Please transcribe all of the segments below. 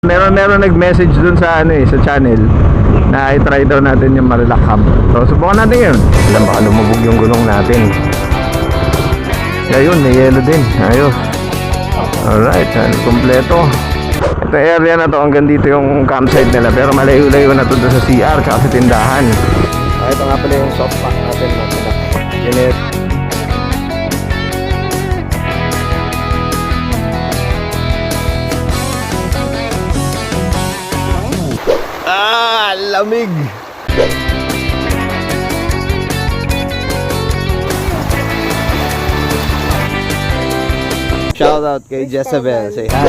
Meron meron nag-message dun sa ano eh, sa channel na i-try daw natin yung Marilac. So, subukan natin yun. Alam baka lumubog yung gulong natin. Ayun, may yellow din. Ayos. Alright, ah, kompleto. Ito area na to, hanggang dito yung campsite nila. Pero malayo-layo na to sa CR, tsaka sa tindahan. Ah, ito nga pala yung soft pack natin. Init. Lamig! Shout out kay Jezebel. Say hi.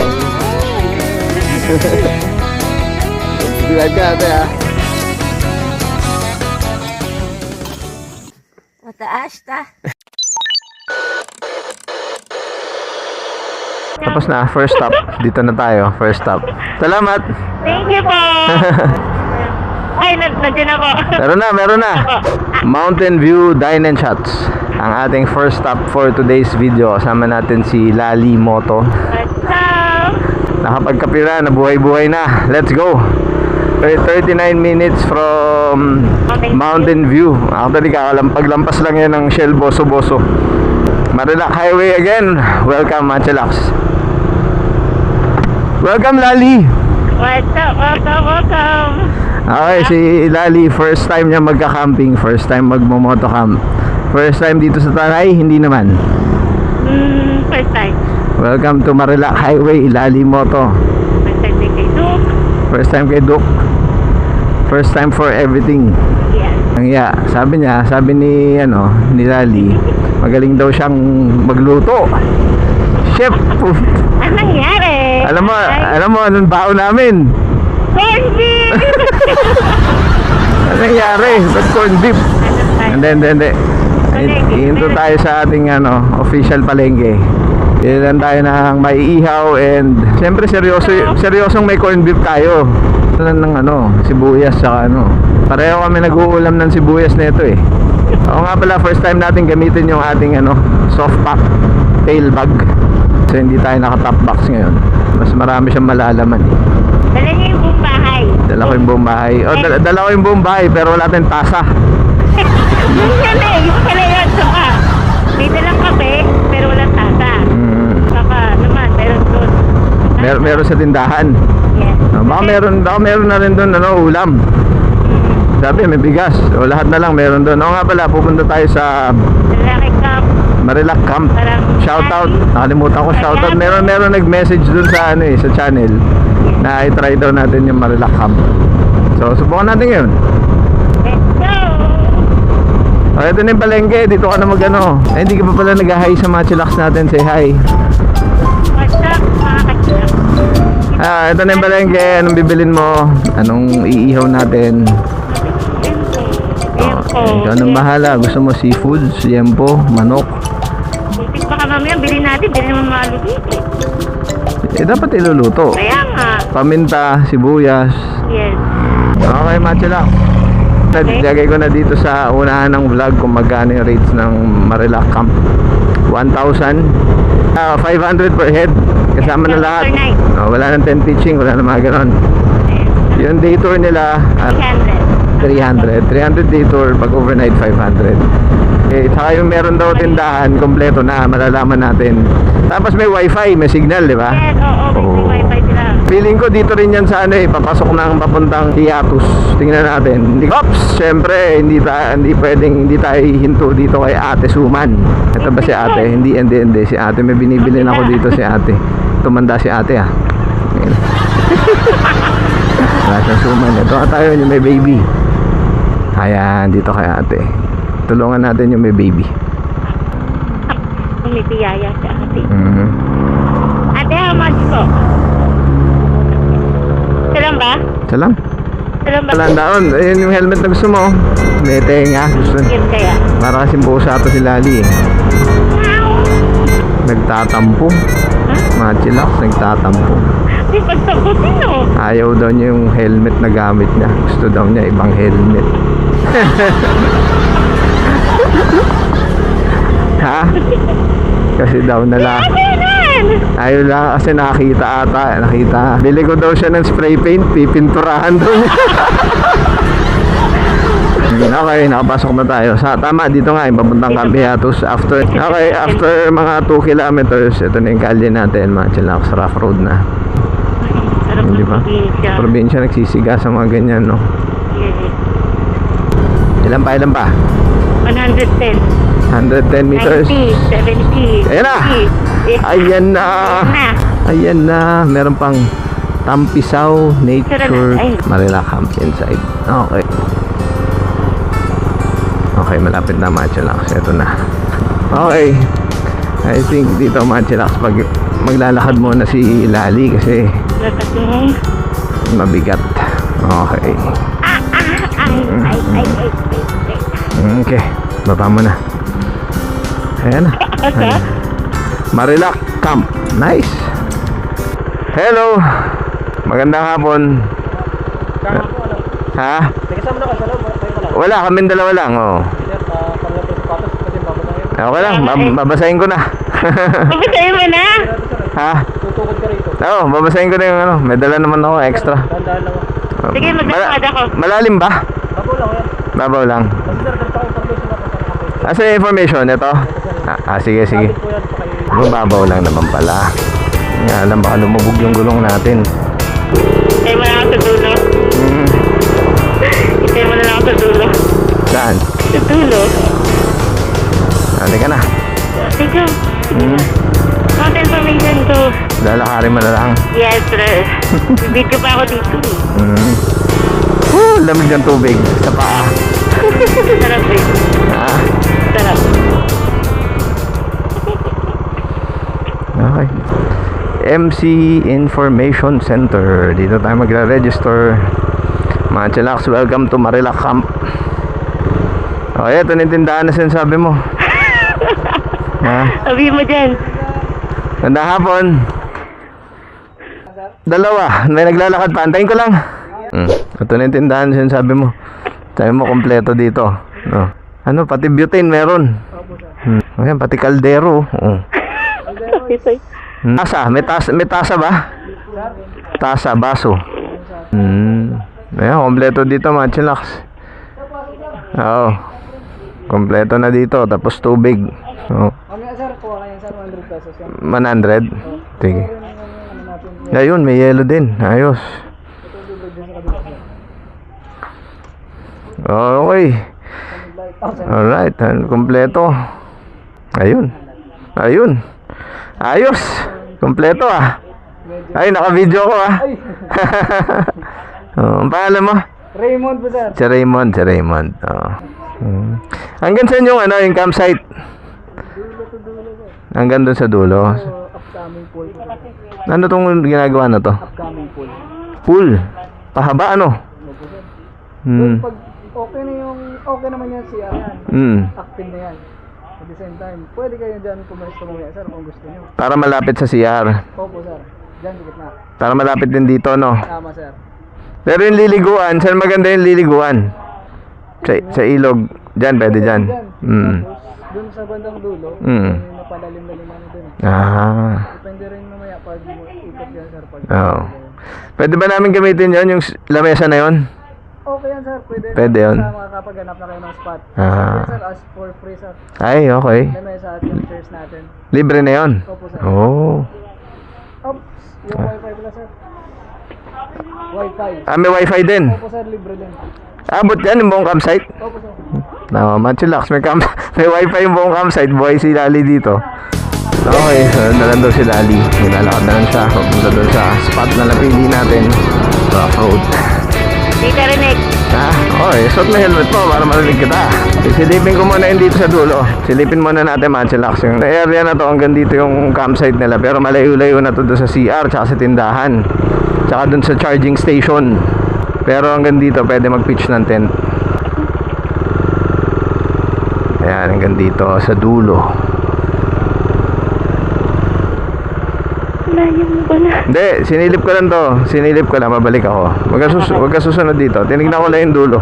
Subscribe ka ate ha. Mataas ta. Tapos na, first stop. Dito na tayo, first stop. Salamat! Thank you po. Ay, nandiyan ako. Meron na, meron na. Mountain View Dine and Shots. Ang ating first stop for today's video. Kasama natin si Lali Moto. Nakapagkapira, nabuhay-buhay na. Let's go! Okay, 39 minutes from Mountain View. Actually, kakalampag-lampas lang yan ng Shell Boso Boso. Marilac Highway again. Welcome, Manchelax. Welcome, Lali! What's up? Welcome, welcome. Okay, si Lali, first time niya magka-camping, first time magmo-motocamp. First time dito sa Tanay, hindi naman. Hmm, first time. Welcome to Marilac Highway, Lali Moto. First time din kay Duke. First time kay Duke. First time for everything. Yes. Ang iya, sabi niya, sabi ni ano, ni Lali, magaling daw siyang magluto. Chef, Anong nangyari? alam mo, Ay, alam mo anong baon namin? beef! Ano nangyari? Ba't corned beef? Hindi, hindi, hindi. Hinto tayo sa ating ano, official palengke. Ilan tayo ng maiihaw and siyempre seryoso, seryosong may corned beef tayo. Ano ng ano, sibuyas saka ano. Pareho kami nag-uulam ng sibuyas na ito eh. Oo nga pala, first time natin gamitin yung ating ano, soft pack tail bag. So hindi tayo naka top box ngayon. Mas marami siyang malalaman eh. Dala niya yung buong bahay. Dala ko yung buong bahay. O, dala, dala ko yung buong bahay pero wala tayong tasa. yung pala eh, yung pala yun. Saka, may dalang kape, pero walang tasa. Mm. Saka naman, meron doon. Mer meron sa tindahan. Yes. Ah, baka meron, baka meron na rin doon ano, ulam. Sabi, may bigas. O lahat na lang meron doon. O nga pala, pupunta tayo sa Lalaki cup. Marilac Camp. Parang Shoutout. Nakalimutan ko shoutout. Meron meron nag-message doon sa ano eh, sa channel na i-try daw natin yung Marilac Camp. So, subukan natin yun. Let's go! O, ito na yung palengke. Dito ka na mag ano. Eh, hindi ka pa pala nag-hi sa mga chillax natin. Say hi. What's up, mga kachila? Ah, ito na yung palengke. Anong bibilin mo? Anong iihaw natin? Po. Ikaw nang bahala. Gusto mo seafood, siyempo, manok. Isip baka mamaya, bilhin natin, bilhin naman maluluto. Eh, dapat iluluto. Kaya nga. Paminta, sibuyas. Yes. Okay, macho lang. Naglagay ko na dito sa unahan ng vlog kung magkano yung rates ng Marilac Camp. 1,000. Ah, 500 per head. Kasama na lahat. Oh, wala nang tent pitching, wala na mga ganon. Yung day tour nila, ah, 300. 300. 300 day tour, pag overnight 500. Eh, saka yung meron daw tindahan, kompleto na, malalaman natin. Tapos may wifi, may signal, di ba? Yes, oo, Oo. may wifi sila. Feeling ko dito rin yan sa ano eh, papasok ng papuntang hiatus. Tingnan natin. Ops! Siyempre, hindi, ta, hindi pwedeng, hindi tayo hinto dito kay Ate Suman. Ito ba si Ate? Hindi, hindi, hindi. Si Ate, may binibili ako dito si Ate. Tumanda si Ate ah. Wala siyang suman. Ito nga tayo yung may baby. Ayan, dito kay Ate. Tulungan natin yung may baby. Umipiyaya si ate. Mhm. Ate, how much po? Salam ba? Lang. Salam ba? Walang daon. Ayun yung helmet na gusto mo. May tenga. Gusto. Yun kaya. Para kasing pusa to si Lali eh. Nagtatampo. Ha? Mga chillax, nagtatampo. Di pagsabutin no? Ayaw daw niya yung helmet na gamit niya. Gusto daw niya ibang helmet. ha? Kasi daw nala! Ayaw lang kasi nakakita ata, nakita. Bili ko daw siya ng spray paint, pipinturahan daw niya. Okay, nakapasok na tayo. Sa tama dito nga, yung papuntang Campiatus after Okay, after mga 2 kilometers, ito na yung kalye natin, mga chillax rough road na. Hindi ba? probinsya. Probinsya nagsisiga sa mga ganyan, no? Yes. Ilan pa, ilan pa? 110. 110 meters. 90, 70. Ayan na. 80. Eh, Ayan na. Ayan na. Na. Meron pang Tampisaw Nature. Marila Camp inside. Okay. Okay, malapit na Machilax. Ito na. Okay. I think dito Machilax pag maglalakad muna si Lali kasi mabigat. Okay. Ay, ay, ay, ay, ay, ay. Okay. Baba mo na. Ayan na. Okay. Marilac Camp. Nice. Hello. Magandang hapon. Ha? Wala, kami dalawa lang. Oh. Okay lang, bab- babasahin ko na. Papasayo mo na. ha? Tutukod ka rito. Oo, babasahin ko na yung ano. May dala naman ako extra. Dahan-dahan lang. Um, Sige, maglalakad ako. malalim ba? Bago lang yan. Babaw lang. Kasi information? Ito? Ah, ah, sige, sige. Babaw lang naman pala. Nga alam, baka lumubog yung gulong natin. Itay mo na ako sa dulo. Hmm. Itay mo na lang ako sa dulo. Saan? Sa dulo. Halika na. Sige. Hmm. Count information ko. Lalakarin mo na lang. Yes, sir. Bibidyo pa ako dito. Hmm. Woo, lamig ng tubig sa paa. Sarap eh. Ah, Sarap. Okay. MC Information Center. Dito tayo magre-register. Mga chillax, welcome to Marilac Camp. Okay, ito na yung tindahan na sinasabi mo. ha? Sabi mo dyan. Ganda hapon. Dalawa. May naglalakad pa. Antayin ko lang. Hmm. Ito na yung tindahan na sinasabi mo. Sabi mo, kompleto dito. No. Ano, pati butane meron. Hmm. Ayan, pati kaldero. Oh. Hmm. Tasa, may tasa, may tasa ba? Tasa, baso. Hmm. Ayan, kompleto dito, mga chillax. Oo. Kompleto na dito, tapos tubig. Oh. Mamaya sir, kuha kayo sir, 100 pesos yan. 100? Sige. Ayun, may yellow din. Ayos. Okay. Alright, kompleto. Ayun. Ayun. Ayos. Kompleto ah. Ay, naka-video ko ah. oh, ang pangalan mo? Raymond po sir. Si Raymond, si Raymond. Oh. Hmm. Hanggang saan yung ano, yung campsite? Hanggang doon sa dulo. Upcoming pool. Ano tong ginagawa na to? Upcoming pool. Pool. Pahaba ano? Hmm. Pag okay na yung, okay naman yan siya. Hmm. Active na yan. The same time, pwede kayo dyan pumalis mamaya sir kung gusto nyo. Para malapit sa CR. Opo sir. Dyan, dikit na. Para malapit din dito, no? Tama sir. Pero yung liliguan, saan maganda yung liliguan? Sa, sa ilog. Diyan, pwede dyan. Tapos, dun sa bandang dulo, Mm. napalalim-lalim ano dun. Ah. Depende rin mamaya pag ikot yan sir. Pag Oo. Pwede ba namin gamitin yon yung lamesa na yon? Okay yan sir, pwede. Pwede yun. Sa makakapaghanap na kayo ng spot. Ah. Sir, as for free sir. Ay, okay. Lamesa at yung chairs natin. Libre na yon. Opo sir. Oh. Oops, yung wifi pala sir. Wifi. Ah, may wifi din. Opo sir, libre din. Abot yan yung buong campsite. Opo sir. No, chillax. May, camp may wifi yung buong campsite. Boy, si Lali dito. Okay, so na lang daw si Lali. Nilalakad na lang siya. Papunta doon sa spot na napili natin. Rough road. Di ka rinig. Ha? Okay, suot mo helmet mo para marinig kita. Silipin ko muna yung dito sa dulo. Silipin muna natin mga chillax. Yung area na to, hanggang dito yung campsite nila. Pero malayo-layo na to sa CR, tsaka sa tindahan. Tsaka doon sa charging station. Pero hanggang dito, pwede mag-pitch ng tent. Ayan, hanggang dito sa dulo. Layo mo ba na? Hindi, sinilip ko lang to. Sinilip ko lang, mabalik ako. Huwag ka, sus- huwag ka susunod dito. Tinignan ko lang yung dulo.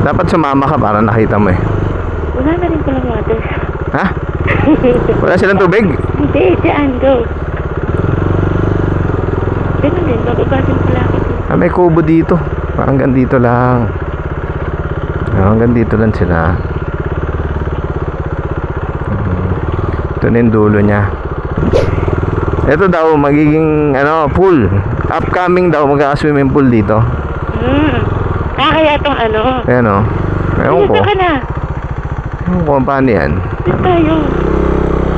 Dapat sumama ka para nakita mo eh. Wala na rin pala water. Ha? Wala silang tubig? Hindi, dyan, go. Ganun din, bababa din pala ako. Ah, may kubo dito. Parang hanggang dito lang. Ah, hanggang dito lang sila. Hmm. Ito na yung dulo niya. Ito daw, magiging, ano, pool. Upcoming daw, magkaka-swimming pool dito. Hmm. Ah, kaya itong ano. Ayan o. Ewan ko. Dito ka na. Ewan ko kung paano yan. Dito tayo.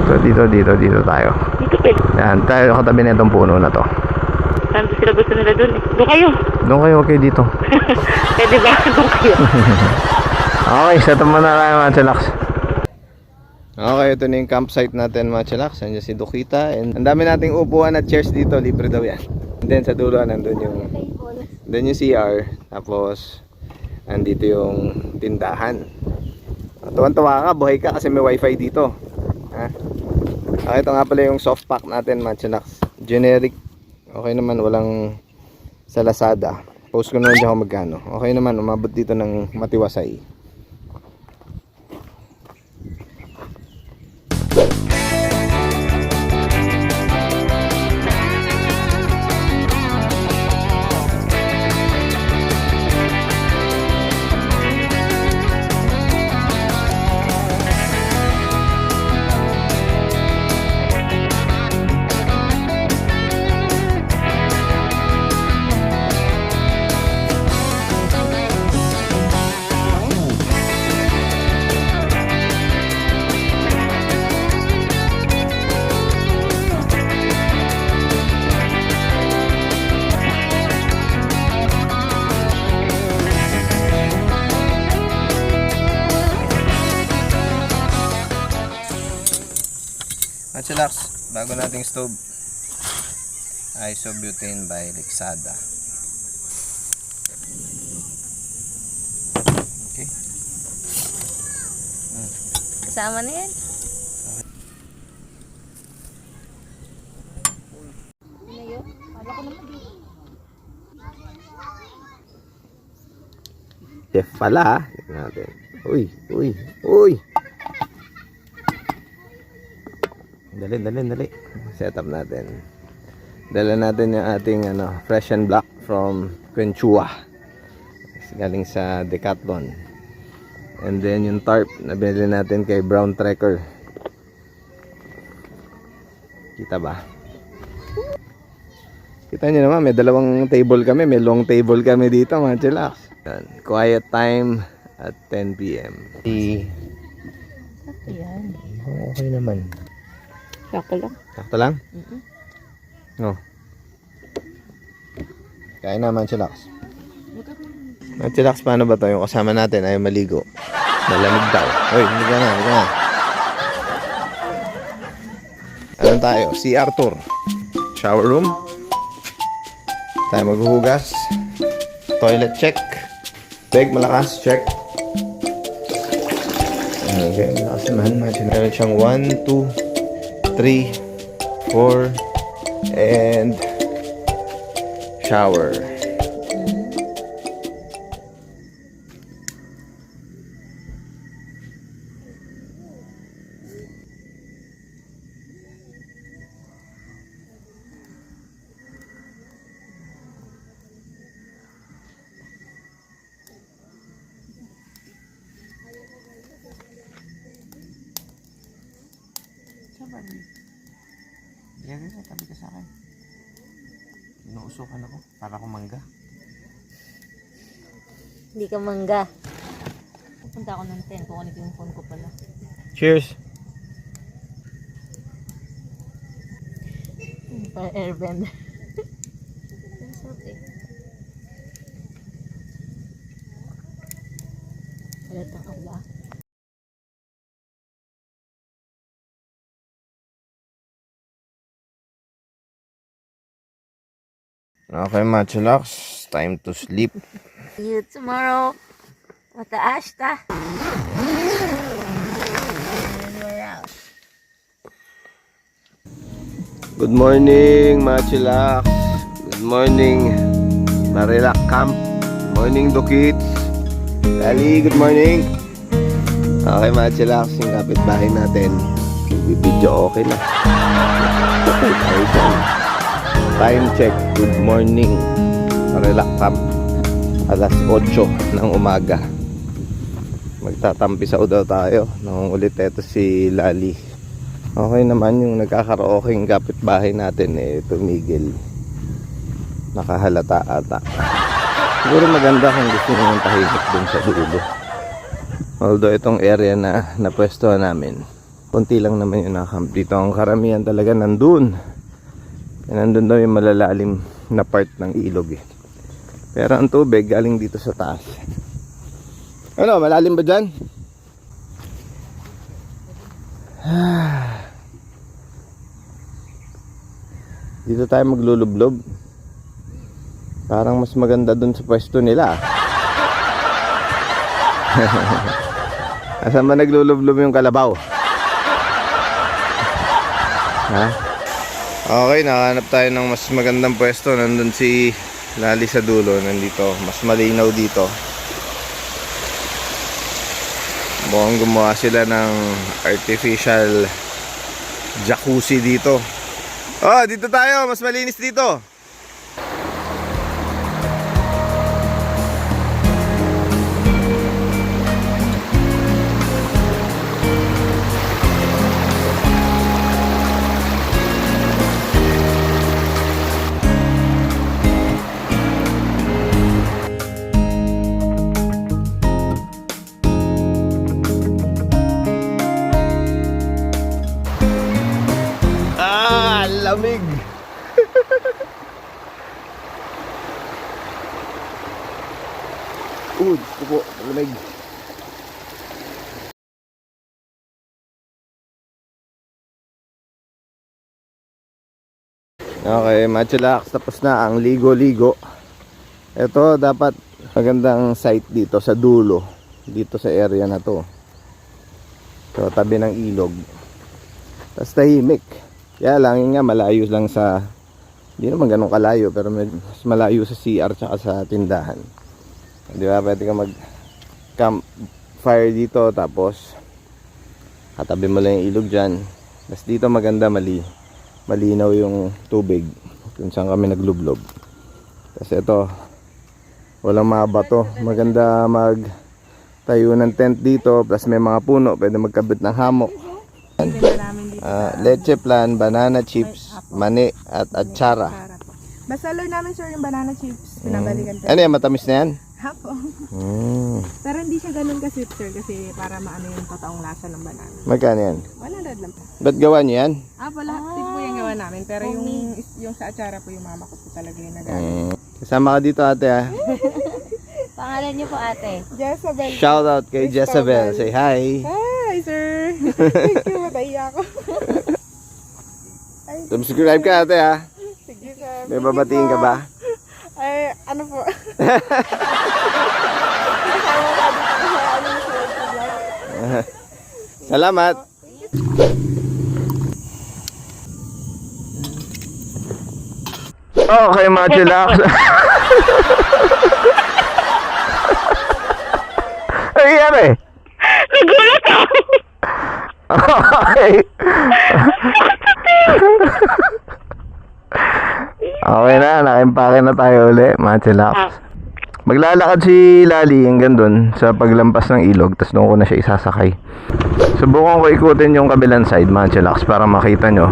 So, dito, dito, dito tayo. Dito pwede. Yan, tayo katabi na itong puno na to. Saan sila gusto nila dun eh. Doon kayo. Doon kayo, okay dito. Pwede ba? Doon kayo. Okay, set up muna tayo mga chillax. Okay, ito na yung campsite natin mga chillax. Nandiyan si Dokita. And ang dami nating upuan at chairs dito. Libre daw yan. And then sa dulo, nandun yung, nandun yung CR. Tapos, andito yung tindahan. Tuwan-tuwa ka, buhay ka kasi may wifi dito. Ha? Okay, ito nga pala yung soft pack natin mga chillax. Generic. Okay naman, walang sa Lazada. Post ko naman dyan kung magkano. Okay naman, umabot dito ng matiwasay. At chillax, bago nating stove. Isobutane by Lexada. Okay. Kasama na yan. Chef pala ha. Tignan natin. Uy, uy, uy. Dali, dali, dali. Setup natin. Dala natin yung ating ano, fresh and black from Quenchua. Galing sa Decathlon. And then yung tarp na binili natin kay Brown Trekker. Kita ba? Kita nyo naman, may dalawang table kami. May long table kami dito, mga chillax. Quiet time at 10 p.m. Ayan. Okay naman. Sakto lang. Sakto lang? No. Kaya naman, chillax. Mga chillax, paano ba to? Yung kasama natin ay maligo. Malamig daw. Uy, hindi ka na, hindi ka na. Ano tayo? CR tour. Shower room. Tayo maghuhugas. Toilet check. Bag malakas, check. Okay, malakas naman. Meron siyang 1, 2, 3, 4, and shower. Yan, yan, tabi ka sa akin. Inuusukan ako, para akong mangga. Hindi ka mangga. Pupunta ako ng 10. Kukunin ko yung phone ko pala. Cheers! Para airbender. Ang sarap eh. Halata ka ba? Okay, Machulax. Time to sleep. See you tomorrow. Mataas ta. Good morning, Machulax. Good morning, Marilac Camp. Good morning, Dokits. Dali, good morning. Okay, Machulax, yung kapitbahay natin. Nagbibideo okay na. Okay dyan. Time check. Good morning. Relax camp. Alas 8 ng umaga. Magtatampisaw daw tayo. Nangungulit eto si Lali. Okay naman yung nagkakaraoke yung kapitbahay natin eh tumigil. Nakahalata ata. Siguro maganda kung gusto nyo ng tahimik dun sa dulo. Although itong area na napwesto namin, konti lang naman yung nakamp dito. Ang karamihan talaga nandun. Eh, nandun daw yung malalalim na part ng ilog eh. Pero ang tubig galing dito sa taas. Ano, malalim ba dyan? Dito tayo maglulublob. Parang mas maganda dun sa pwesto nila. Asan ba naglulublob yung kalabaw? ha? Okay, nakahanap tayo ng mas magandang pwesto. Nandun si Lali sa dulo. Nandito. Mas malinaw dito. Mukhang gumawa sila ng artificial jacuzzi dito. Oh, dito tayo. Mas malinis dito. Okay, Machulax, tapos na ang ligo-ligo. Ito, dapat magandang site dito sa dulo. Dito sa area na to. So, tabi ng ilog. Tapos tahimik. Kaya lang, nga, malayo lang sa... Hindi naman ganun kalayo, pero mas malayo sa CR tsaka sa tindahan. Di ba, pwede ka mag campfire dito, tapos katabi mo lang yung ilog dyan. Tapos dito maganda, mali, malinaw yung tubig kung saan kami naglublob. Tapos ito, walang mga bato. Maganda mag tayo ng tent dito, plus may mga puno, pwede magkabit ng hamok. Ah, leche plan, banana chips, mani at atsara. Basta low namin sir yung banana chips. Pinabalikan Ano yan, matamis na yan? Hapo. Mm. Pero hindi siya ganun ka-sweet sir kasi para maano yung totoong lasa ng banana. Magkano yan? 100 lang po. Ba't gawa niyo yan? Ah, wala. Tip po yung gawa namin. Pero yung, yung sa atsara po yung mama ko po talaga yung nag Mm. Kasama ka dito ate ha. Pangalan niyo po ate. Jezabel. Shout out kay Jezebel. Say hi. Hi sir. Thank you. Mataya ako. Subscribe ka ate ha. Sige sir. May babatiin ka ba? Ay, ano po? Dito sa ano vlog. Salamat. Okay, mga chillax. Ay, nangyari? Nagulat ako. Okay. Okay na, nakimpake na tayo uli, mga. Maglalakad si Lali hanggang doon sa paglampas ng ilog, tapos doon ko na siya isasakay. Subukan ko ikutin yung kabilang side, mga para makita nyo.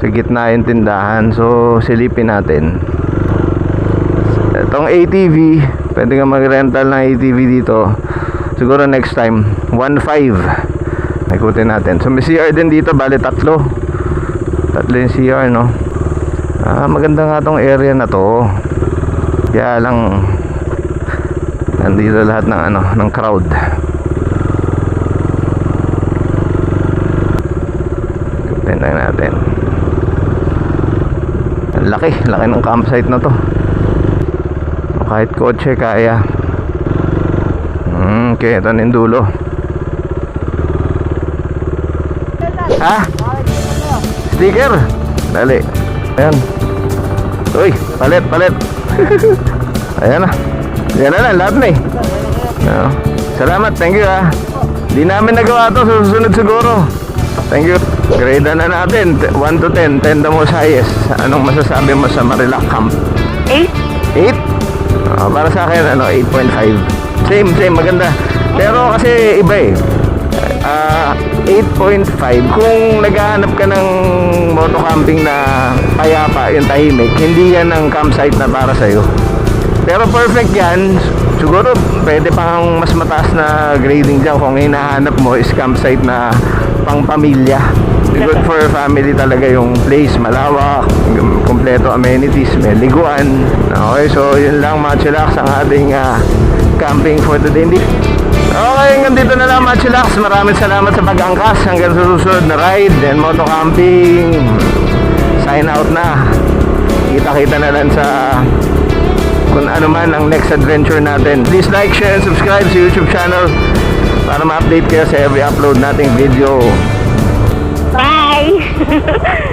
Sa gitna yung tindahan, so silipin natin. Itong ATV, pwede ka mag-rental ng ATV dito. Siguro next time, 1.5. Ikutin natin. So may CR din dito, bali tatlo. Tatlo yung CR, no? Ah, maganda nga tong area na to. Kaya lang, nandito lahat ng ano, ng crowd. Lang natin. Laki, laki ng campsite na to. Kahit kotse kaya. Hmm, okay, ito na dulo. Ha? Sticker? Dali. Ayan. Uy, palit, palit. Ayan na. Yan na lang, lahat na eh. Oo. Salamat, thank you ha. Di namin nagawa to, susunod siguro. Thank you. Grade na natin, 1 to 10, 10 the most highest. Anong masasabi mo sa Marilac Camp? 8? 8? Ah, para sa akin, ano, 8.5. Same, same, maganda. Pero kasi iba eh. Ah, 8.5. Kung naghahanap ka ng moto camping na payapa, yung tahimik, hindi yan ang campsite na para sa'yo. Pero perfect yan. Siguro pwede pang mas mataas na grading dyan kung hinahanap mo is campsite na pang pamilya. Good for family talaga yung place. Malawak, kompleto amenities, may liguan. Okay, so yun lang mga chillax ang ating ah, camping for today. Hindi- Okay, hanggang dito na lang mga chillax. Maraming salamat sa pag-angkas. Hanggang sa susunod na ride and moto camping. Sign out na. Kita-kita na lang sa kung ano man ang next adventure natin. Please like, share, and subscribe sa YouTube channel para ma-update kayo sa every upload nating video. Bye!